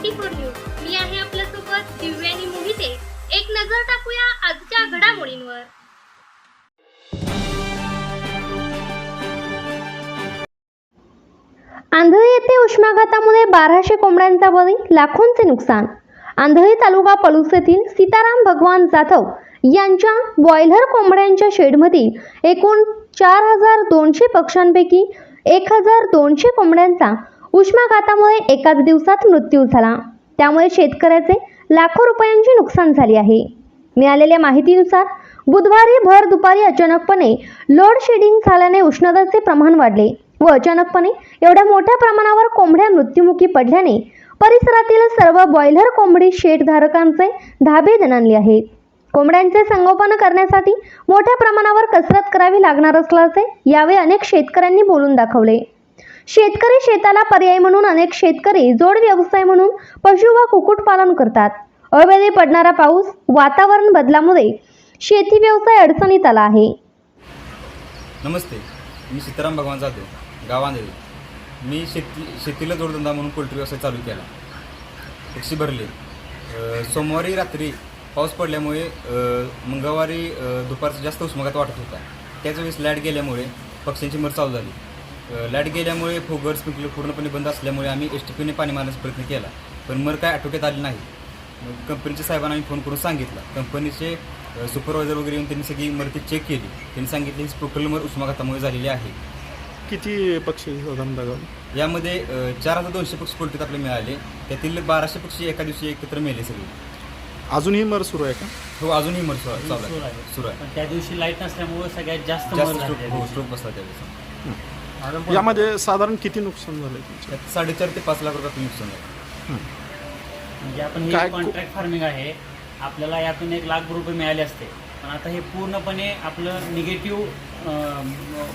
Twenty four news मी आहे आपल्यासोबत दिव्यानी मोहिते. एक नजर टाकूया आजच्या घडामोडींवर. आंधळी येथे उष्माघातामुळे बाराशे कोंबड्यांचा बळी लाखोंचे नुकसान. आंधळी तालुका पलूस येथील सीताराम भगवान जाधव यांच्या बॉयलर कोंबड्यांच्या शेडमधील एकूण चार हजार दोनशे पक्ष्यांपैकी एक हजार दोनशे कोंबड्यांचा उष्माघातामुळे एकाच दिवसात मृत्यू झाला. त्यामुळे शेतकऱ्याचे लाखो रुपयांचे नुकसान झाले आहे. मिळालेल्या माहितीनुसार बुधवारी भर दुपारी अचानकपणे लोड शेडिंग झाल्याने उष्णतेचे प्रमाण वाढले व अचानकपणे एवढ्या मोठ्या प्रमाणावर कोंबड्या मृत्युमुखी पडल्याने परिसरातील सर्व बॉयलर कोंबडी शेड धारकांचे धाबे दणाणले आहेत. कोंबड्यांचे संगोपन करण्यासाठी मोठ्या प्रमाणावर कसरत करावी लागणार असल्याचे यावेळी अनेक शेतकऱ्यांनी बोलून दाखवले. शेतकरी शेताला पर्याय म्हणून अनेक शेतकरी जोड व्यवसाय म्हणून पशु व कुक्कुटपालन करतात. अवेळी पडणारा पाऊस वातावरण बदलामुळे शेती व्यवसाय अडचणीत आला आहे. नमस्ते मी सीताराम भगवान जाधव गावांदेवी मी शेती शेतीला जोडधंदा म्हणून पोल्ट्री व्यवसाय चालू केला. पक्षी भरले. सोमवारी रात्री पाऊस पडल्यामुळे मंगळवारी दुपारचा जास्त उष्माघात वाटत होता. त्याच वेळेस लाइट गेल्यामुळे पक्ष्यांची मर चालू झाली. लाइट गेल्यामुळे फोगर स्प्रिंकलर पूर्णपणे बंद असल्यामुळे आम्ही एस टी पीने पाणी मारण्याचा प्रयत्न केला. पण मर काय आटोक्यात आली नाही. मग कंपनीच्या साहेबांना आम्ही फोन करून सांगितलं. कंपनीचे सुपरवायझर वगैरे येऊन त्यांनी सगळी मरती चेक केली. त्यांनी सांगितले ही स्पोकल मर उष्माघातामुळे झालेली आहे. किती पक्षी यामध्ये चार हजार दोनशे पक्षी पोल्ट्रीत आपले मिळाले. त्यातील बाराशे पक्षी एका दिवशी एकत्र मेले सगळे. अजूनही मर सुरू आहे का? हो अजूनही मर सुरू आहे. सुरू आहे. त्या दिवशी लाइट नसल्यामुळे सगळ्यात जास्त जास्त मर झाली स्ट्रोक त्या हो. स्ट्रोक बसला त्यावेळेस यामध्ये साधारण किती नुकसान झालं तुमचं? त्यात साडेचार ते पाच लाख रुपयाचं नुकसान झालं म्हणजे आपण हे काय- कॉन्ट्रॅक्ट फार्मिंग आहे आपल्याला यातून एक लाख रुपये मिळाले असते. पण आता हे पूर्णपणे आपलं निगेटिव्ह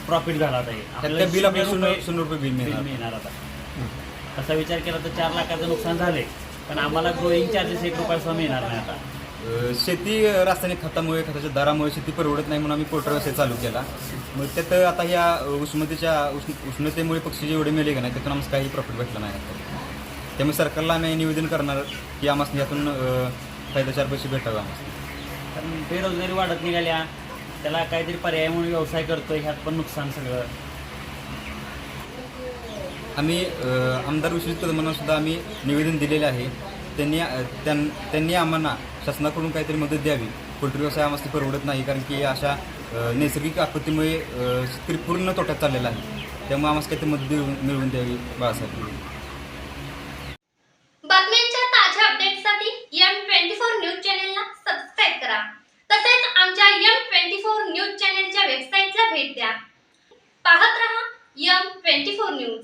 प्रॉफिट झाला आता हे त्यात त्या बिल आपल्याला शून्य रुपये शून्य रुपये बिल बिल मिळणार. मिळणार आता. तसा विचार केला तर चार लाखाचं नुकसान झाले पण आम्हाला ग्रोईंग चार्जेस एक रुपया सुद्धा मिळणार नाही आता. शेती रासायनिक खतामुळे खताच्या दरामुळे शेती परवडत नाही म्हणून आम्ही पोल्ट्री व्यवसाय चालू केला. मग त्यात आता ह्या उष्णतेच्या उष्ण उष्णतेमुळे पक्षी जेवढे मेले का नाही त्यातून आम्हाला काही प्रॉफिट भेटला नाही. त्यामुळे सरकारला आम्ही निवेदन करणार की आम्हाला यातून फायदा चार पैसे भेटावे आम्हाला कारण बेरोजगारी वाढत निघाल्या त्याला काहीतरी पर्याय म्हणून व्यवसाय करतोय ह्यात पण नुकसान सगळं. आम्ही आमदार विश्वजित कदमांना सुद्धा आम्ही निवेदन दिलेले आहे. त्यांनी त्यांनी आम्हाला शासनाकडून काहीतरी मदत द्यावी. पोल्ट्री व्यवसाय आम्हाला परवडत नाही कारण की अशा नैसर्गिक आपत्तीमुळे शेतकरी पूर्ण तोट्यात चाललेला आहे. त्यामुळे आम्हाला काहीतरी मदत मिळवून द्यावी बाळासाहेब. बातम्यांच्या ताज्या अपडेटसाठी एम ट्वेंटी फोर न्यूज चॅनेलला सबस्क्राईब करा. तसेच आमच्या एम ट्वेंटी फोर न्यूज चॅनेलच्या वेबसाईटला भेट द्या. पाहत रहा एम ट्वेंटी फोर न्यूज